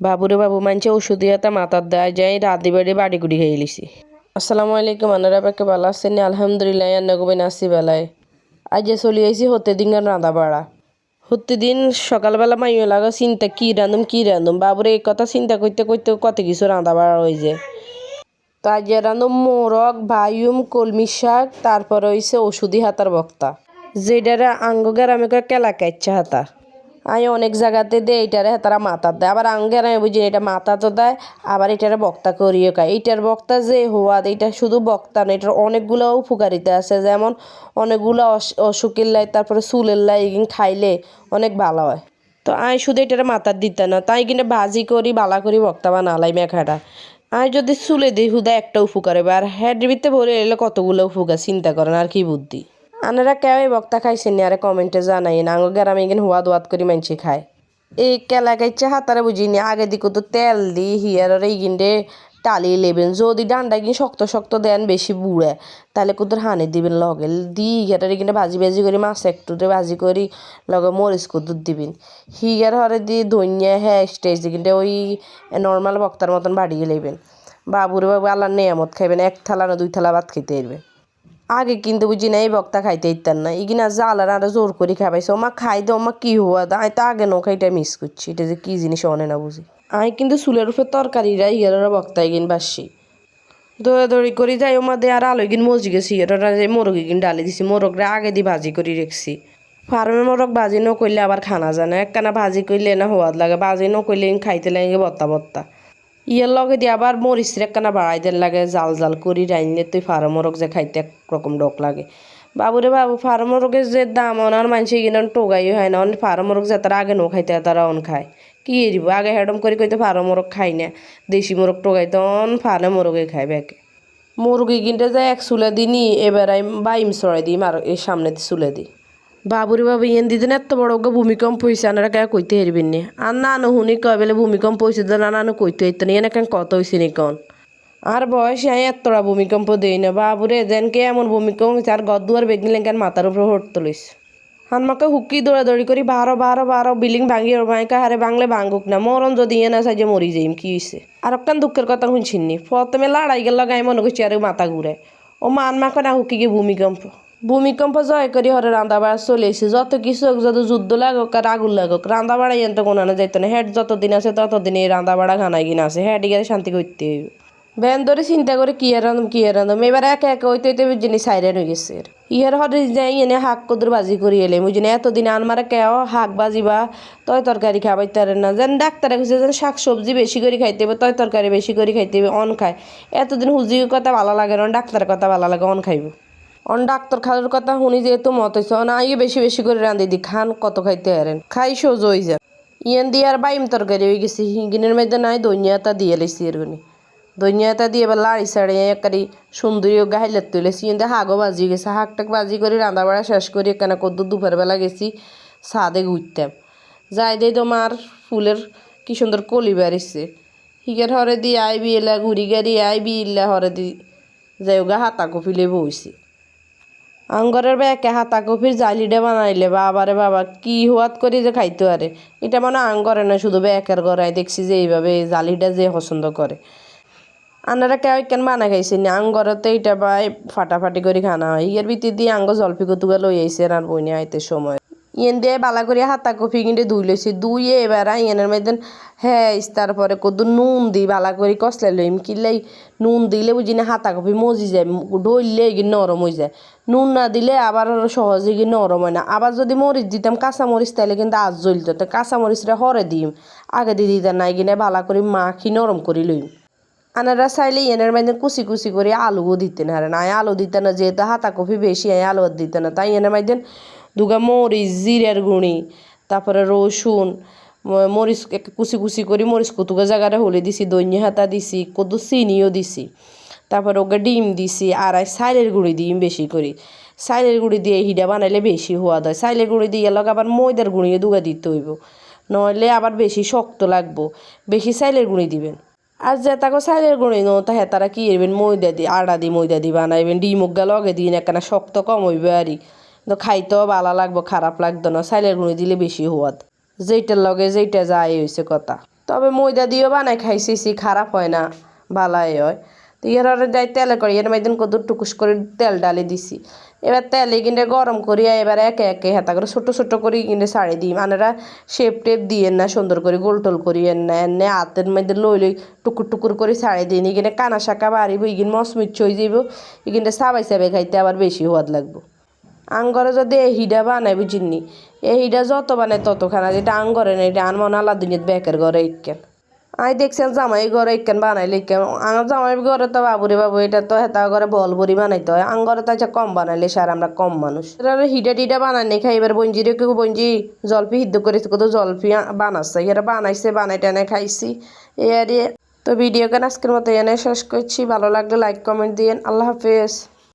বাবুরে বাবু মানছে ওষুধ এটা মাথার দেয় যাই রাতি বাড়ি বাড়ি গুড়ি খেয়ে লিছি আসসালামু আলাইকুম, আনারা পাকে ভালো আছেন? আলহামদুলিল্লাহ আন্না গোবেন আসি বেলায়। আজ যে চলি আইছি হতে দিন রাঁধা বাড়া। হতে দিন সকালবেলা মাইও লাগা চিন্তা, কি রাঁধুম, কী রাঁধুম? বাবুরে এই কথা চিন্তা করতে করতে কত কিছু রাঁধা বাড়া হয়ে যায়। তো আজ রাঁধুম মোরগ ভাইউম কলমি শাক, তারপরে হইছে ওষুধি হাতার বক্তা। যেটারে আঙ্গ গ্রামে কেলা কাইচ্ছা হাতা। আমি অনেক জায়গাতে দেয় এইটারে তারা মাথা দেয়। আবার আঙ্গের আমি বুঝি এটা মাথা তো দেয়, আবার এটারে বক্তা করিয়ে খায়। এইটার বক্তা যে হওয়া, এটা শুধু বক্তা না, এটার অনেকগুলো উপকারিতা আছে। যেমন অনেকগুলো অস- অসুখের লাই, তারপরে চুলের লাই এগিন খাইলে অনেক ভালো হয়। তো আই শুধু এটারে মাথার দিতে না, তাই কিনা ভাজি করি, বালা করি, বক্তা বা নালাই মেখাটা। আই যদি চুলে দিই হুদা একটা উপকার হবে। আর ভিতরে ভরে এলে কতগুলো উপকার, চিন্তা করেন, আর কি বুদ্ধি। আনারা কেউ এই বক্তা খাইছেন নি, আরে কমেন্টে জানাই না আঙ্গ গ্রামে এগিন হুয়া দোয়াত করি মানছি খায়। এই কেলা গাইছে হাতারে বুঝিনি আগে দিকে তো তেল দি, হিয়ার এইগিন রে টালি লেবেন। যদি ডান্ডা গিয়ে শক্ত শক্ত দেন বেশি বুড়ে, তাহলে কুদুর হানি দিবেন লগে। দি হিয়াটারে কিনে ভাজি ভাজি করি, মাছ একটু রে ভাজি করি, লগে মরিচ কুদুর দিবেন। হিয়ার হরে দি ধনিয়া হ্যাঁ স্টেজ কিন্তু ওই নর্মাল বক্তার মতন বাড়িয়ে লেবেন। বাবুরে বাবু আল্লাহ নিয়ামত খাইবেন, এক থালা না দুই থালা ভাত খেতে এরবেন আগে কিন্তু বুঝি না, এই বক্তা খাইতে ইত্যান না। ইগিনা জালার আরও জোর করে খাবাইছে ওমা খাই দে ওমা কি হওয়া দা? তো আগে নো খাইটা মিস করছি। এটা যে কি জিনিস অনে না বুঝি। আমি কিন্তু চুলের উপরে তরকারিরা ইয়েরা বক্তা ইগিন বাসছি দৌড়াদৌড়ি করি, যাই ওমা দে, আর আলো গিন মজি গেছি, এটা যে মোরগ গিন ডালি দিছি মোরগরে আগে দি ভাজি করি রেখছি। ফার্মে মোরগ ভাজি ন করলে আবার খানা জানে একখানা ভাজি করলে না হওয়াদ লাগে, ভাজি ন করলে খাইতে লাগে বত্তা বত্তা। ইয়ের লগে দিয়ে আবার মরিচ একখানা বাড়াই দেন লাগে, জাল জাল করি রাইনে তুই ফার্ম মোরগ যে খাইতে একরকম ডক লাগে। বাবুরে বাবু, ফার্ম মোরগের যে দাম অনার মানুষ কিনা টোগাই হয় না অন ফার্ম মোরগ যে তারা আগে নো খাইতে তারা অন খায়। কি এরিব? আগে হেডম করে কইতে ফার্ম মোরগ খাই না, দেশি মোরগ টোগাই তখন ফার্ম মোরগে খাই ব্যাকে। মুরগি কিনতে যায় এক চুলে দিনি, এবার আমি বাইম চড়াই দিই আর এই সামনে চুলে দিই। বাবুরে বাবু, ইয়েন দিদিন এত বড় ভূমিকম্প হয়েছে আনারা কে কইতে হেরবিন নি? আর না নো হুনি কয় বেলে ভূমিকম্প হয়েছে তো না না কইতে হইতো না, এনে কেন কত হয়েছে নি কন? আর বয়স আই এতটা ভূমিকম্প দেই না, বাবুরে যেনকে এমন ভূমিকম্প হয়েছে আর গদ্দুয়ার বেগনিলেন কেন মাথার উপরে হটতে লইছে হানমাকে হুকি দৌড়াদৌড়ি করি, বারো বারো বারো বিল্ডিং ভাঙি, ওর হারে ভাঙলে ভাঙুক না, মরণ যদি ইয়ে না সাজে মরি যাইম, কি হয়েছে আর একখান দুঃখের কথা শুনছিনি প্রথমে লড়াই গেল, গায়ে মনে করছি, আর মাথা ঘুরে। ও মান মাকে না হুকি গিয়ে ভূমিকম্প। ভূমিকম্প জয় করি হরে রান্দা বাড়া চলে এসে। যত কিছু হোক, যত যুদ্ধ লাগুক আর আগুন লাগুক রান্দা বাড়া কোনো না যাইতো না। হেড যতদিন আছে ততদিন এই রান্দা বাড়া খানাই কিনা আছে। হেড গিয়ে শান্তি করতে হইব। ব্যান ধরে চিন্তা করে কি আর রান্ধম কি আর রান্ধম এবার একে একে হইতে হইতে জিনিস সাইরেন হয়ে গেছে। ইহার হরে যাই এনে হাক কদুর বাজি করি এলে বুঝি না এতদিন আনমারে কেও হাক বাজিবা তয় তরকারি খাবাই তারে না। যেন ডাক্তারে কইছে যেন শাক সবজি বেশি করে খাইতে হবে তয় তরকারি বেশি করে খাইতে হবে অন খায়। এতদিন হুজির কথা ভালো লাগে না ডাক্তারের কথা ভালো লাগে অন খাইব। অন ডাক্তার খাওয়ার কথা শুনি যেহেতু মত হয়েছে অন আইয়ে বেশি বেশি করে রাঁধি দি, খান কত খাইতে হারেন খাই সোজ হয়ে যায় ইয়ান দিয়ে আর বাইম তরকারি হয়ে গেছি। হিঙ্গিনের মধ্যে নাই দইনিয়াটা দিয়ে লেছি এরগুনি দইনিয়াটা দিয়ে এবার লাড়ি সাড়ি একারি সুন্দরী গাইলে তুলেছি কিন্তু হাগও বাজি গেছে। হাঁকটাক বাজি করে রান্না বাড়া শেষ করি এখানে কদ্দু দুপুরবেলা গেছি সাদে ঘুরতাম। যাই দেই তোমার ফুলের কি সুন্দর কলি বাড়িছে। হিগের হরে দি আই বিয়েলা ঘুরি গাড়ি আই বিয়েলা হরে দি, যাই গা হাতা কপিলে বইছি আঙ্গরের ব্যাকে হাতা কফির জালিডে বানাইলে বাবা রে বাবা, কি হওয়াত করি যে খাইতে আরে এটা মানে আঙ্গরে না শুধু বে একের গড়ায় দেখছি যে এইভাবে জালিডা যে পছন্দ করে। আনারা কেউ কেন বানা খাইছে নি আঙ্গরতে এটা বাই ফাটাফাটি করে খানা হয়। ইয়ের ভিত্তি দিয়ে আঙ্গ জলফি কুতুকা লই আইছে আর বইনে আইতে সময়। ইয়েন দিয়ে বালা করে হাতা কফি কিনে ধুই লইছি। ধুইয়ে এবার ইয়েনের মধ্যে হ্যাঁ তারপরে কত নুন দি বালা করে কষলে লইম। কিলাই নুন দিলে বুঝি না হাতা কফি মজি যায় ডইলে গিয়ে নরম হয়ে যায়। নুন না দিলে আবার সহজে গিয়ে নরম হয় না। আবার যদি মরিচ দিতাম কাঁচা মরিচ তাহলে কিন্তু আজ জ্বলতো। তো কাঁচা মরিচটা হরে দিম। আগে দিয়ে দিতাম নাই কিনে বালা করে মাখি নরম করে লইম। আনারা চাইলে এনের মধ্যে কুচি কুচি করে আলুও দিতেন আর না। আলু দিতে না, যেহেতু হাতা কফি বেশি আয় আলু দিতে না। তাই এনের মধ্যে মরিচ জিরের গুঁড়ি তারপরে রসুন মরিচ কুচি কুচি করে মরিচ কতুকা জায়গাটা হলে দিছি দৈন্য হাতা দিছি কত চিনিও দিছি তারপর ওকে ডিম দিছি আর সাইলের গুঁড়ি দিম বেশি করে সাইলের গুঁড়ি দিয়ে হিডা বানাইলে বেশি হওয়া হয় সাইলের গুঁড়ি দিয়ে লগে আবার ময়দার গুঁড়িও দুগা দিতে হইব নইলে আবার বেশি শক্ত লাগবো বেশি সাইলের গুঁড়ি দিবেন আর যে তাকে সাইলের গুঁড়ি নো তা তারা কি এরবেন ময়দা দি আড়া দি ময়দা দি বানাইবেন ডিম উগা লগে দিন একখানা শক্ত কম হইবে আরই তো খাইতেও ভালো লাগবো, খারাপ লাগতো না সাইলের গুঁড়ি দিলে বেশি হওয়াত যেইটার লগে যেইটা যায় হয়েছে কথা। তবে ময়দা দিয়েও বানাই খাইছি, সি খারাপ হয় না, ভালাই হয়। তো ইয়ার যাই তেলে করি এর মাইদিন কত টুকুস করে তেল ডালে দিছি। এবার তেলে কিনে গরম করিয়া এবার একে একে হেতা করে ছোটো ছোটো করে কিনে ছাড়ি দিই। মানেরা শেপ টেপ দিয়েন না, সুন্দর করে গোল টোল করিয়েন না, এনে হাতের মধ্যে লই লই টুকুর টুকুর করে ছাড়ি দিন এখানে কানা শাকা বাড়িব ইগিন মচমিচ হয়ে যাব এখানে সাবাই সাবাই খাইতে আবার বেশি হওয়াদ লাগবো। আঙ্গরে যদি এহিডা বানাই বুঝিনি এহিডা যত বানাই তত খানা যেটা আঙ্গরে না এটা আনমন দুনিয়াত বেকের ঘরে ইকেন আই দেখছেন জামাই ঘরে ইকেন বানাইলে ইকেন আমার জামাই ঘরে তো বাবুরে বাবু, এটা তো হেতা ঘরে বল বড়ি বানাইতে হয়, আঙ্গরে তো আচ্ছা কম বানাইলে সার আমরা কম মানুষ। এরা হিডা টিডা নেই খাই এবার বঞ্জিরে কেউ বঞ্জি জলপি সিদ্ধ করেছে, কত জলপি আ- বানাচ্ছে, এরা বানাইছে বানাই টানাই খাইছি। এই আর তো ভিডিও কেন আজকের মতো এনে শেষ করছি, ভালো লাগলে লাইক কমেন্ট দিয়েন, আল্লাহ হাফেজ।